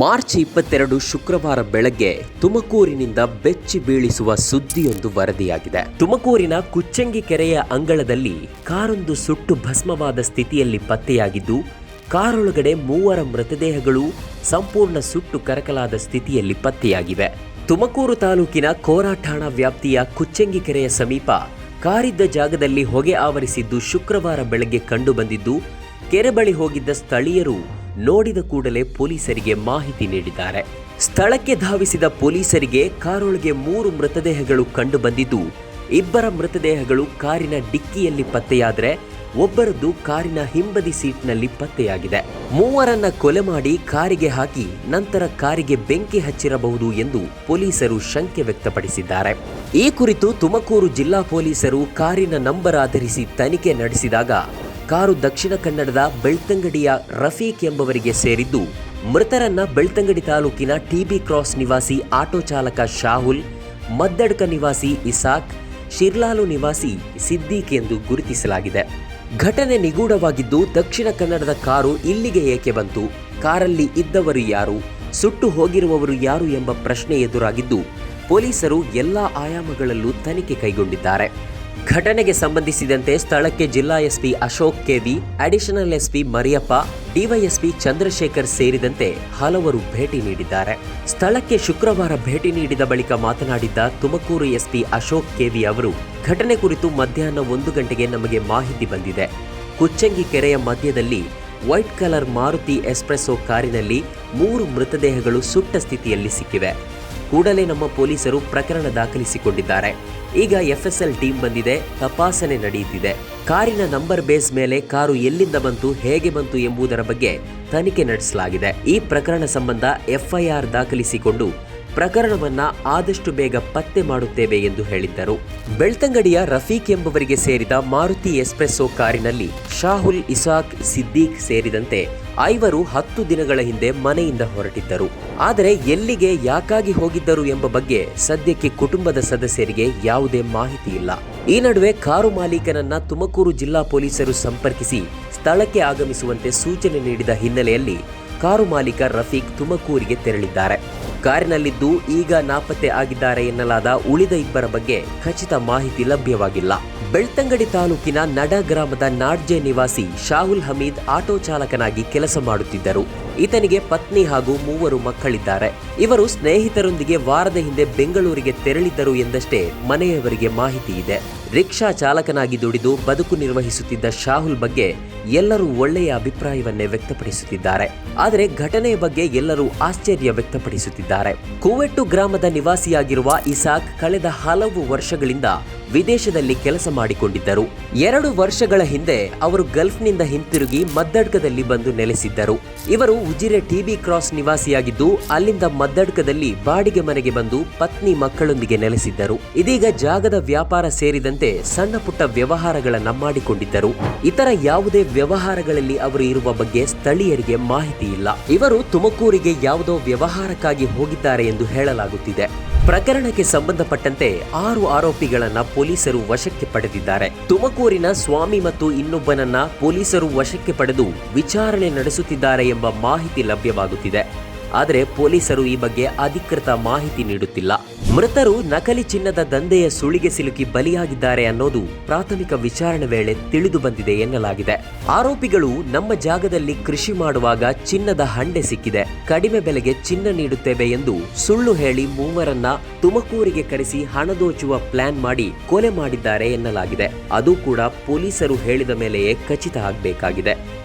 March ಇಪ್ಪತ್ತೆರಡು ಶುಕ್ರವಾರ ಬೆಳಗ್ಗೆ ತುಮಕೂರಿನಿಂದ ಬೆಚ್ಚಿ ಬೀಳಿಸುವ ಸುದ್ದಿಯೊಂದು ವರದಿಯಾಗಿದೆ. ತುಮಕೂರಿನ ಕುಚ್ಚಂಗಿ ಕೆರೆಯ ಅಂಗಳದಲ್ಲಿ ಕಾರೊಂದು ಸುಟ್ಟು ಭಸ್ಮವಾದ ಸ್ಥಿತಿಯಲ್ಲಿ ಪತ್ತೆಯಾಗಿದ್ದು, ಕಾರೊಳಗಡೆ ಮೂವರ ಮೃತದೇಹಗಳು ಸಂಪೂರ್ಣ ಸುಟ್ಟು ಕರಕಲಾದ ಸ್ಥಿತಿಯಲ್ಲಿ ಪತ್ತೆಯಾಗಿವೆ. ತುಮಕೂರು ತಾಲೂಕಿನ ಕೋರಾಠಾಣ ವ್ಯಾಪ್ತಿಯ ಕುಚ್ಚಂಗಿ ಕೆರೆಯ ಸಮೀಪ ಕಾರಿದ್ದ ಜಾಗದಲ್ಲಿ ಹೊಗೆ ಆವರಿಸಿದ್ದು ಶುಕ್ರವಾರ ಬೆಳಗ್ಗೆ ಕಂಡುಬಂದಿದ್ದು, ಕೆರೆ ಬಳಿ ಹೋಗಿದ್ದ ಸ್ಥಳೀಯರು ನೋಡಿದ ಕೂಡಲೇ ಪೊಲೀಸರಿಗೆ ಮಾಹಿತಿ ನೀಡಿದ್ದಾರೆ. ಸ್ಥಳಕ್ಕೆ ಧಾವಿಸಿದ ಪೊಲೀಸರಿಗೆ ಕಾರೊಳಗೆ ಮೂರು ಮೃತದೇಹಗಳು ಕಂಡುಬಂದಿದ್ದು, ಇಬ್ಬರ ಮೃತದೇಹಗಳು ಕಾರಿನ ಡಿಕ್ಕಿಯಲ್ಲಿ ಪತ್ತೆಯಾದರೆ ಒಬ್ಬರದ್ದು ಕಾರಿನ ಹಿಂಬದಿ ಸೀಟ್ನಲ್ಲಿ ಪತ್ತೆಯಾಗಿದೆ. ಮೂವರನ್ನ ಕೊಲೆ ಮಾಡಿ ಕಾರಿಗೆ ಹಾಕಿ ನಂತರ ಕಾರಿಗೆ ಬೆಂಕಿ ಹಚ್ಚಿರಬಹುದು ಎಂದು ಪೊಲೀಸರು ಶಂಕೆ ವ್ಯಕ್ತಪಡಿಸಿದ್ದಾರೆ. ಈ ಕುರಿತು ತುಮಕೂರು ಜಿಲ್ಲಾ ಪೊಲೀಸರು ಕಾರಿನ ನಂಬರ್ ಆಧರಿಸಿ ತನಿಖೆ ನಡೆಸಿದಾಗ ಕಾರು ದಕ್ಷಿಣ ಕನ್ನಡದ ಬೆಳ್ತಂಗಡಿಯ ರಫೀಕ್ ಎಂಬವರಿಗೆ ಸೇರಿದ್ದು, ಮೃತರನ್ನ ಬೆಳ್ತಂಗಡಿ ತಾಲೂಕಿನ ಟಿಬಿ ಕ್ರಾಸ್ ನಿವಾಸಿ ಆಟೋ ಚಾಲಕ ಶಾಹುಲ್, ಮದ್ದಡ್ಕ ನಿವಾಸಿ ಇಸಾಕ್, ಶಿರ್ಲಾಲು ನಿವಾಸಿ ಸಿದ್ದೀಕ್ ಎಂದು ಗುರುತಿಸಲಾಗಿದೆ. ಘಟನೆ ನಿಗೂಢವಾಗಿದ್ದು, ದಕ್ಷಿಣ ಕನ್ನಡದ ಕಾರು ಇಲ್ಲಿಗೆ ಏಕೆ ಬಂತು, ಕಾರಲ್ಲಿ ಇದ್ದವರು ಯಾರು, ಸುಟ್ಟು ಹೋಗಿರುವವರು ಯಾರು ಎಂಬ ಪ್ರಶ್ನೆ ಎದುರಾಗಿದ್ದು, ಪೊಲೀಸರು ಎಲ್ಲಾ ಆಯಾಮಗಳಲ್ಲೂ ತನಿಖೆ ಕೈಗೊಂಡಿದ್ದಾರೆ. ಘಟನೆಗೆ ಸಂಬಂಧಿಸಿದಂತೆ ಸ್ಥಳಕ್ಕೆ ಜಿಲ್ಲಾ SP Ashok KV, additional SP Mariyappa, DYSP Chandrashekar ಸೇರಿದಂತೆ ಹಲವರು ಭೇಟಿ ನೀಡಿದ್ದಾರೆ. ಸ್ಥಳಕ್ಕೆ ಶುಕ್ರವಾರ ಭೇಟಿ ನೀಡಿದ ಬಳಿಕ ಮಾತನಾಡಿದ್ದ ತುಮಕೂರು ಎಸ್ಪಿ ಅಶೋಕ್ ಕೆವಿ ಅವರು, ಘಟನೆ ಕುರಿತು ಮಧ್ಯಾಹ್ನ ಒಂದು ಗಂಟೆಗೆ ನಮಗೆ ಮಾಹಿತಿ ಬಂದಿದೆ. ಕುಚ್ಚಂಗಿ ಕೆರೆಯ ಮಧ್ಯದಲ್ಲಿ ವೈಟ್ ಕಲರ್ ಮಾರುತಿ ಎಸ್ಪ್ರೆಸ್ಸೋ ಕಾರಿನಲ್ಲಿ ಮೂರು ಮೃತದೇಹಗಳು ಸುಟ್ಟ ಸ್ಥಿತಿಯಲ್ಲಿ ಸಿಕ್ಕಿವೆ. ಕೂಡಲೇ ನಮ್ಮ ಪೊಲೀಸರು ಪ್ರಕರಣ ದಾಖಲಿಸಿಕೊಂಡಿದ್ದಾರೆ. ಈಗ ಎಫ್ಎಸ್ಎಲ್ ಟೀಮ್ ಬಂದಿದೆ, ತಪಾಸಣೆ ನಡೆಯುತ್ತಿದೆ. ಕಾರಿನ ನಂಬರ್ ಬೇಸ್ ಮೇಲೆ ಕಾರು ಎಲ್ಲಿಂದ ಬಂತು, ಹೇಗೆ ಬಂತು ಎಂಬುದರ ಬಗ್ಗೆ ತನಿಖೆ ನಡೆಸಲಾಗಿದೆ. ಈ ಪ್ರಕರಣ ಸಂಬಂಧ ಎಫ್ಐಆರ್ ದಾಖಲಿಸಿಕೊಂಡು ಪ್ರಕರಣವನ್ನ ಆದಷ್ಟು ಬೇಗ ಪತ್ತೆ ಮಾಡುತ್ತೇವೆ ಎಂದು ಹೇಳಿದ್ದರು. ಬೆಳ್ತಂಗಡಿಯ ರಫೀಕ್ ಎಂಬವರಿಗೆ ಸೇರಿದ ಮಾರುತಿ ಎಸ್ಪ್ರೆಸ್ಸೋ ಕಾರಿನಲ್ಲಿ ಶಾಹುಲ್, ಇಸಾಕ್, ಸಿದ್ದೀಕ್ ಸೇರಿದಂತೆ ಐವರು ಹತ್ತು ದಿನಗಳ ಹಿಂದೆ ಮನೆಯಿಂದ ಹೊರಟಿದ್ದರು. ಆದರೆ ಎಲ್ಲಿಗೆ, ಯಾಕಾಗಿ ಹೋಗಿದ್ದರು ಎಂಬ ಬಗ್ಗೆ ಸದ್ಯಕ್ಕೆ ಕುಟುಂಬದ ಸದಸ್ಯರಿಗೆ ಯಾವುದೇ ಮಾಹಿತಿ ಇಲ್ಲ. ಈ ನಡುವೆ ಕಾರು ಮಾಲೀಕನನ್ನ ತುಮಕೂರು ಜಿಲ್ಲಾ ಪೊಲೀಸರು ಸಂಪರ್ಕಿಸಿ ಸ್ಥಳಕ್ಕೆ ಆಗಮಿಸುವಂತೆ ಸೂಚನೆ ನೀಡಿದ ಹಿನ್ನೆಲೆಯಲ್ಲಿ ಕಾರು ಮಾಲೀಕ ರಫೀಕ್ ತುಮಕೂರಿಗೆ ತೆರಳಿದ್ದಾರೆ. ಕಾರಿನಲ್ಲಿದ್ದು ಈಗ ನಾಪತ್ತೆ ಆಗಿದ್ದಾರೆ ಎನ್ನಲಾದ ಉಳಿದ ಇಬ್ಬರ ಬಗ್ಗೆ ಖಚಿತ ಮಾಹಿತಿ ಲಭ್ಯವಾಗಿಲ್ಲ. ಬೆಳ್ತಂಗಡಿ ತಾಲೂಕಿನ ನಡ ಗ್ರಾಮದ ನಾಡ್ಜೆ ನಿವಾಸಿ ಶಾಹುಲ್ ಹಮೀದ್ ಆಟೋ ಚಾಲಕನಾಗಿ ಕೆಲಸ ಮಾಡುತ್ತಿದ್ದರು. ಈತನಿಗೆ ಪತ್ನಿ ಹಾಗೂ ಮೂವರು ಮಕ್ಕಳಿದ್ದಾರೆ. ಇವರು ಸ್ನೇಹಿತರೊಂದಿಗೆ ವಾರದ ಹಿಂದೆ ಬೆಂಗಳೂರಿಗೆ ತೆರಳಿದ್ದರು ಎಂದಷ್ಟೇ ಮನೆಯವರಿಗೆ ಮಾಹಿತಿ ಇದೆ. ರಿಕ್ಷಾ ಚಾಲಕನಾಗಿ ದುಡಿದು ಬದುಕು ನಿರ್ವಹಿಸುತ್ತಿದ್ದ ಶಾಹುಲ್ ಬಗ್ಗೆ ಎಲ್ಲರೂ ಒಳ್ಳೆಯ ಅಭಿಪ್ರಾಯವನ್ನೇ ವ್ಯಕ್ತಪಡಿಸುತ್ತಿದ್ದಾರೆ. ಆದರೆ ಘಟನೆಯ ಬಗ್ಗೆ ಎಲ್ಲರೂ ಆಶ್ಚರ್ಯ ವ್ಯಕ್ತಪಡಿಸುತ್ತಿದ್ದಾರೆ. ಕುವೆಟ್ಟು ಗ್ರಾಮದ ನಿವಾಸಿಯಾಗಿರುವ ಇಸಾಕ್ ಕಳೆದ ಹಲವು ವರ್ಷಗಳಿಂದ ವಿದೇಶದಲ್ಲಿ ಕೆಲಸ ಮಾಡಿಕೊಂಡಿದ್ದರು. ಎರಡು ವರ್ಷಗಳ ಹಿಂದೆ ಅವರು ಗಲ್ಫ್ನಿಂದ ಹಿಂತಿರುಗಿ ಮದ್ದಡ್ಕದಲ್ಲಿ ಬಂದು ನೆಲೆಸಿದ್ದರು. ಇವರು ಉಜಿರೆ ಟಿಬಿ ಕ್ರಾಸ್ ನಿವಾಸಿಯಾಗಿದ್ದು, ಅಲ್ಲಿಂದ ಮದ್ದಡ್ಕದಲ್ಲಿ ಬಾಡಿಗೆ ಮನೆಗೆ ಬಂದು ಪತ್ನಿ ಮಕ್ಕಳೊಂದಿಗೆ ನೆಲೆಸಿದ್ದರು. ಇದೀಗ ಜಾಗದ ವ್ಯಾಪಾರ ಸೇರಿದಂತೆ ಸಣ್ಣ ಪುಟ್ಟ ವ್ಯವಹಾರಗಳನ್ನ ಮಾಡಿಕೊಂಡಿದ್ದರು. ಇತರ ಯಾವುದೇ ವ್ಯವಹಾರಗಳಲ್ಲಿ ಅವರು ಇರುವ ಬಗ್ಗೆ ಸ್ಥಳೀಯರಿಗೆ ಮಾಹಿತಿ ಇಲ್ಲ. ಇವರು ತುಮಕೂರಿಗೆ ಯಾವುದೋ ವ್ಯವಹಾರಕ್ಕಾಗಿ ಹೋಗಿದ್ದಾರೆ ಎಂದು ಹೇಳಲಾಗುತ್ತಿದೆ. ಪ್ರಕರಣಕ್ಕೆ ಸಂಬಂಧಪಟ್ಟಂತೆ ಆರು ಆರೋಪಿಗಳನ್ನ ಪೊಲೀಸರು ವಶಕ್ಕೆ ಪಡೆದಿದ್ದಾರೆ. ತುಮಕೂರಿನ ಸ್ವಾಮಿ ಮತ್ತು ಇನ್ನೊಬ್ಬನನ್ನ ಪೊಲೀಸರು ವಶಕ್ಕೆ ಪಡೆದು ವಿಚಾರಣೆ ನಡೆಸುತ್ತಿದ್ದಾರೆ ಎಂಬ ಮಾಹಿತಿ ಲಭ್ಯವಾಗುತ್ತಿದೆ. ಆದರೆ ಪೊಲೀಸರು ಈ ಬಗ್ಗೆ ಅಧಿಕೃತ ಮಾಹಿತಿ ನೀಡುತ್ತಿಲ್ಲ. ಮೃತರು ನಕಲಿ ಚಿನ್ನದ ದಂಧೆಯ ಸುಳಿಗೆ ಸಿಲುಕಿ ಬಲಿಯಾಗಿದ್ದಾರೆ ಅನ್ನೋದು ಪ್ರಾಥಮಿಕ ವಿಚಾರಣೆ ವೇಳೆ ತಿಳಿದು ಬಂದಿದೆ ಎನ್ನಲಾಗಿದೆ. ಆರೋಪಿಗಳು ನಮ್ಮ ಜಾಗದಲ್ಲಿ ಕೃಷಿ ಮಾಡುವಾಗ ಚಿನ್ನದ ಹಂಡೆ ಸಿಕ್ಕಿದೆ. ಕಡಿಮೆ ಬೆಲೆಗೆ ಚಿನ್ನ ನೀಡುತ್ತೇವೆ ಎಂದು ಸುಳ್ಳು ಹೇಳಿ ಮೂವರನ್ನ ತುಮಕೂರಿಗೆ ಕರೆಸಿ ಹಣ ದೋಚುವ ಪ್ಲಾನ್ ಮಾಡಿ ಕೊಲೆ ಮಾಡಿದ್ದಾರೆ ಎನ್ನಲಾಗಿದೆ. ಅದು ಕೂಡ ಪೊಲೀಸರು ಹೇಳಿದ ಮೇಲೆಯೇ ಖಚಿತ ಆಗಬೇಕಾಗಿದೆ.